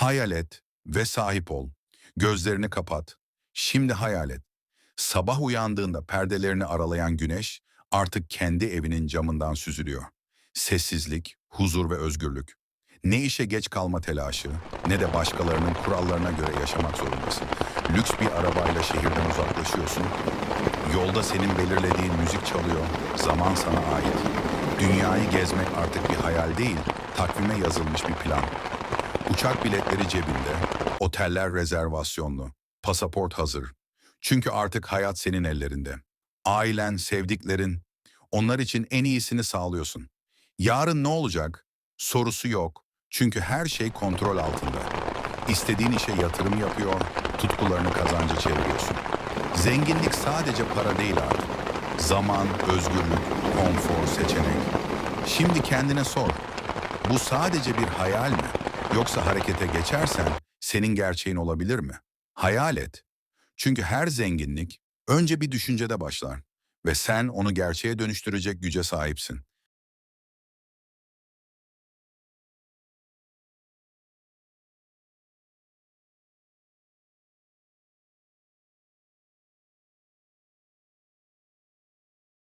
Hayal et ve sahip ol. Gözlerini kapat. Şimdi hayal et. Sabah uyandığında perdelerini aralayan güneş artık kendi evinin camından süzülüyor. Sessizlik, huzur ve özgürlük. Ne işe geç kalma telaşı, ne de başkalarının kurallarına göre yaşamak zorundasın. Lüks bir arabayla şehirden uzaklaşıyorsun. Yolda senin belirlediğin müzik çalıyor, zaman sana ait. Dünyayı gezmek artık bir hayal değil, takvime yazılmış bir plan. Uçak biletleri cebinde, oteller rezervasyonlu, pasaport hazır. Çünkü artık hayat senin ellerinde. Ailen, sevdiklerin, onlar için en iyisini sağlıyorsun. Yarın ne olacak? Sorusu yok. Çünkü her şey kontrol altında. İstediğin işe yatırım yapıyor, tutkularını kazanca çeviriyorsun. Zenginlik sadece para değil artık. Zaman, özgürlük, konfor, seçenek. Şimdi kendine sor. Bu sadece bir hayal mi? Yoksa harekete geçersen senin gerçeğin olabilir mi? Hayal et. Çünkü her zenginlik önce bir düşüncede başlar ve sen onu gerçeğe dönüştürecek güce sahipsin.